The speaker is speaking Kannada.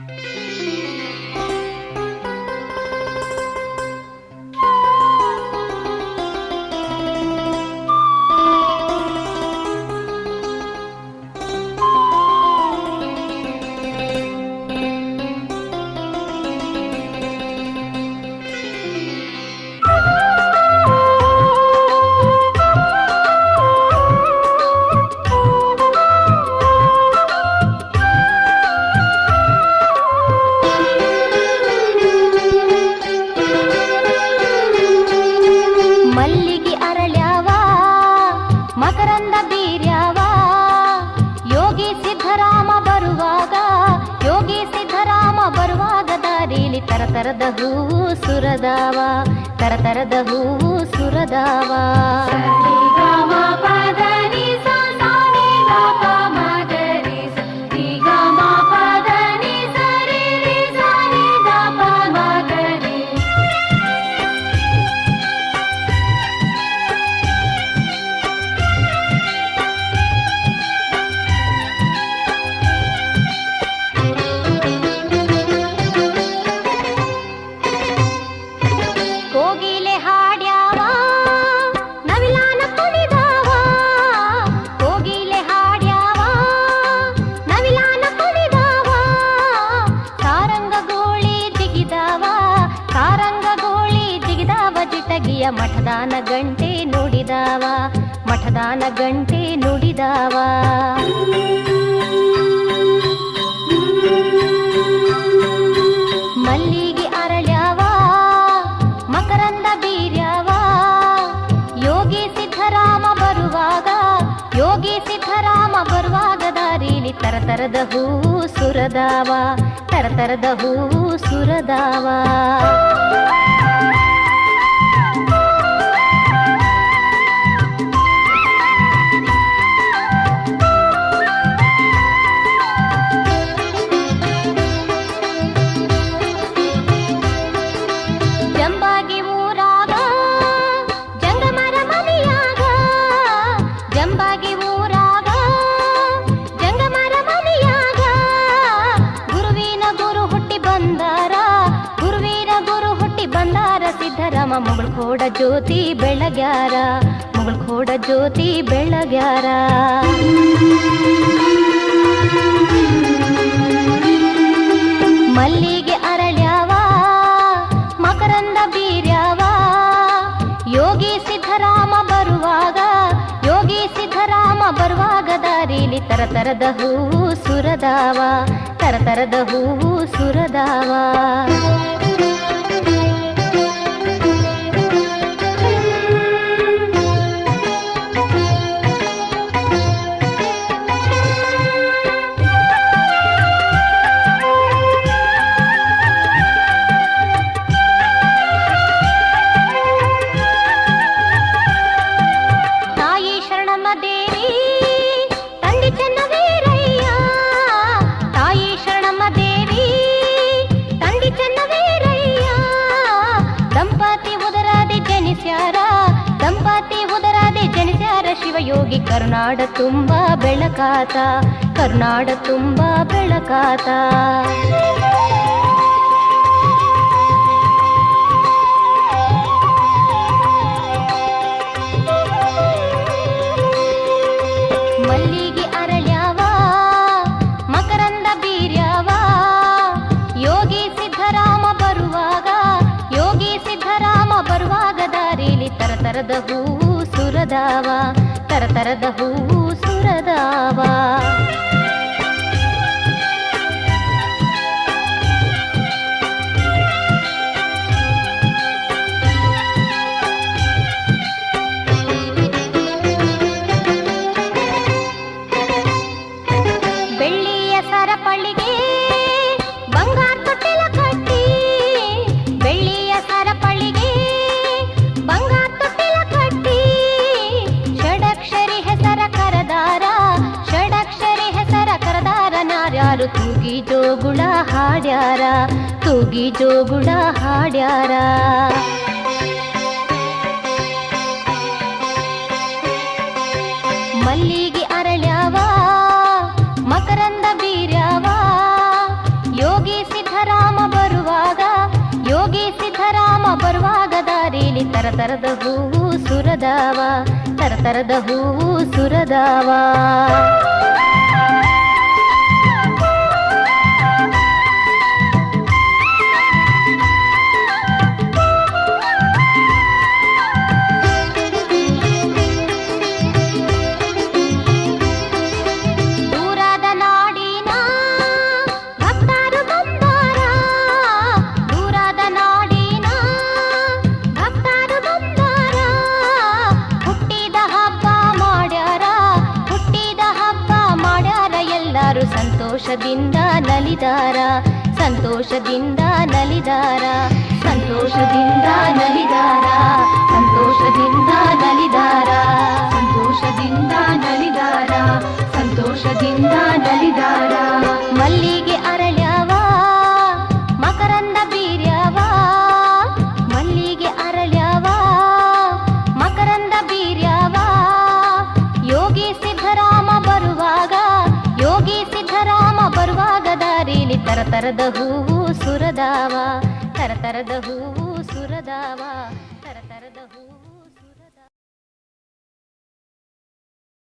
ಮಲ್ಲಿಗೆ ತರತರದ ಹೂವು ಸುರದಾವ ತರತರದ ಹೂವು ಸುರದಾವ ಮಠದಾನ ಗಂಟೆ ನುಡಿದಾವ, ಮಠದಾನ ಗಂಟೆ ನುಡಿದಾವ. ಮಲ್ಲಿಗೆ ಅರಳ್ಯಾವ, ಮಕರಂದ ಬೀರ್ಯಾವ. ಯೋಗಿ ಸಿದ್ಧರಾಮ ಬರುವಾಗ, ಯೋಗಿ ಸಿದ್ಧರಾಮ ಬರುವಾಗ ದಾರಿಲಿ ತರತರದ ಹೂ ಸುರದಾವ ತರತರದ ಹೂ ಸುರದಾವ. ಜಂಬಾಗಿ ಊರಾಗ ಜಂಗಮರ ಮನೆಯಾಗ ಗುರುವಿನ ಗುರು ಹುಟ್ಟಿ ಬಂದಾರ, ಗುರುವಿನ ಗುರು ಹುಟ್ಟಿ ಬಂದಾರ ಸಿದ್ಧರಾಮ ಮುಗುಳ್ಕೋಡ ಜ್ಯೋತಿ ಬೆಳಗ್ಯಾರ ಮುಗುಳ್ಕೋಡ ಜ್ಯೋತಿ ಬೆಳಗ್ಯಾರ. ಮಲ್ಲಿಗೆ ತರತರದ ಹೂವು ಸುರದಾವ ತರತರದ ಹೂವು ಸುರದಾವ. ಜನಿಸ್ಯಾರ ಕರ್ನಾಡ ತುಂಬಾ ತುಂಬ ಬೆಳಕಾತ, ಕರ್ನಾಡ ತುಂಬಾ ಬೆಳಕಾತ. ಮಲ್ಲಿಗೆ ಅರಳ್ಯಾವ, ಮಕರಂದ ಬೀರ್ಯಾವ, ಯೋಗಿ ಸಿದ್ಧರಾಮ ಬರುವಾಗ, ಯೋಗಿ ಸಿದ್ಧರಾಮ ಬರುವಾಗ ದಾರಿಲಿ ತರತರದ ಹೂವು ಸುರದಾವ. ತರತರದ ಹೂವು ಸುರದಾವ ತುಗಿ ಜೋಗುಳ ಹಾಡ್ಯಾರ. ಮಲ್ಲಿಗೆ ಅರಳ್ಯಾವ, ಮಕರಂದ ಬೀರ್ಯಾವ. ಯೋಗಿ ಸಿದ್ಧರಾಮ ಬರುವಾಗ, ಯೋಗಿ ಸಿದ್ಧರಾಮ ಬರುವಾಗ ದಾರಿಲಿ ತರತರದ ಹೂವು ಸುರದಾವ ತರತರದ ಹೂವು ಸುರದಾವ. ಸಂತೋಷದಿಂದ ನಲಿದಾರ ಸಂತೋಷದಿಂದ ನಲಿದಾರ ಸಂತೋಷದಿಂದ ತರತರದ ಹೂವು ಸುರದಾವ ತರತರದ ಹೂವು